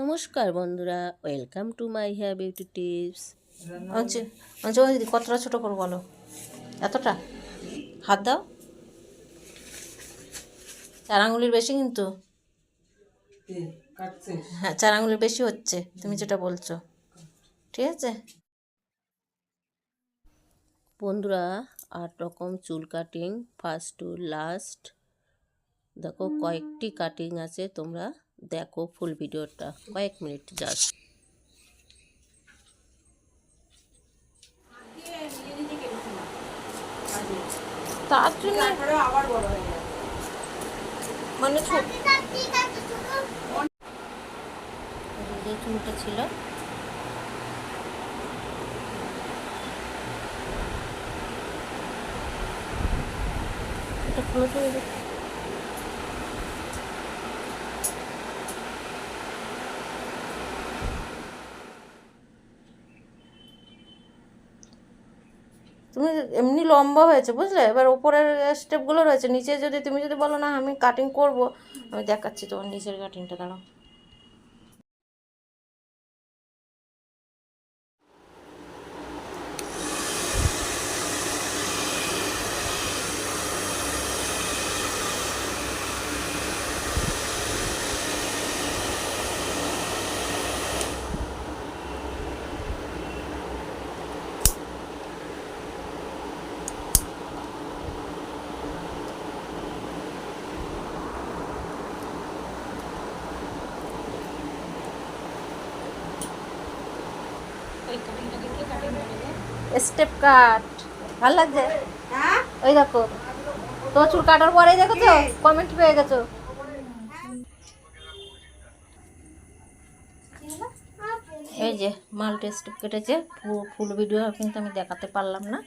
নমস্কার বন্ধুরা welcome to my hair beauty tips. আচ্ছা আচ্ছা দিদি কতটা ছোটো করব বলো। এতটা? হাত দাও। চার আঙুলির বেশি কিন্তু? হ্যাঁ চার আঙুলের বেশি হচ্ছে তুমি যেটা বলছো। ঠিক আছে? বন্ধুরা আট রকম চুল কাটিং ফার্স্ট টু লাস্ট দেখো কয়েকটি কাটিং আছে তোমরা। দেখো ফুল ভিডিওটা কয়েক মিনিট জাস্ট তার জন্য মানে ছিল। এটা খুলে তুমি এমনি লম্বা হয়েছে, বুঝলে? এবার ওপরের স্টেপগুলো রয়েছে, নিচে যদি, তুমি যদি বলো, না, আমি কাটিং করব, আমি দেখাচ্ছি তোমার নিচের কাটিংটা দাঁড়াও। স্টেপ কাট ভালো লাগছে? ওই দেখো। তোমার চুল কাটার পরেই দেখো তো কমেন্ট পেয়ে গেছো। এই যে মাল্টি স্টেপ কেটেছে। পুরো ফুল ভিডিও কিন্তু আমি দেখাতে পারলাম না।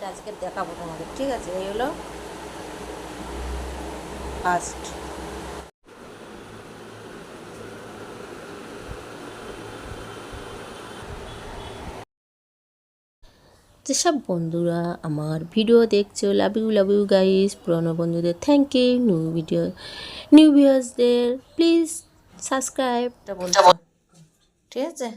কাটিংটা আজকে দেখাবো তোমাদের ঠিক আছে? এই হলো ফার্স্ট যেসব বন্ধুরা আমার ভিডিও দেখছ love you love you guys পুরনো বন্ধুদের thank you new video new ভিউয়ার্সদের প্লিজ সাবস্ক্রাইব ঠিক আছে?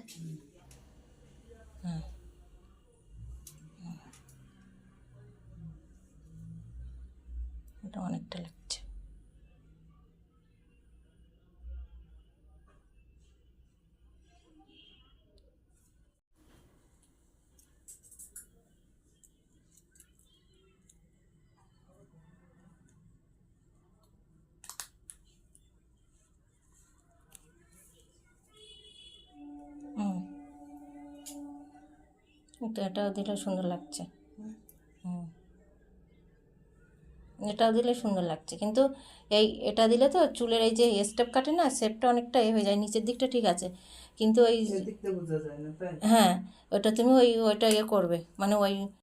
এটা অনেকটা লাগছে। এটা এটাও দিলে সুন্দর লাগছে। এটাও দিলে সুন্দর লাগছে। কিন্তু এই এটা দিলে তো চুলের এই যে স্টেপ কাটে না শেপটা অনেকটা এ হয়ে যায় নিচের দিকটা ঠিক আছে। কিন্তু ওই হ্যাঁ ওটা তুমি ওই ওইটা ইয়ে করবে মানে ওই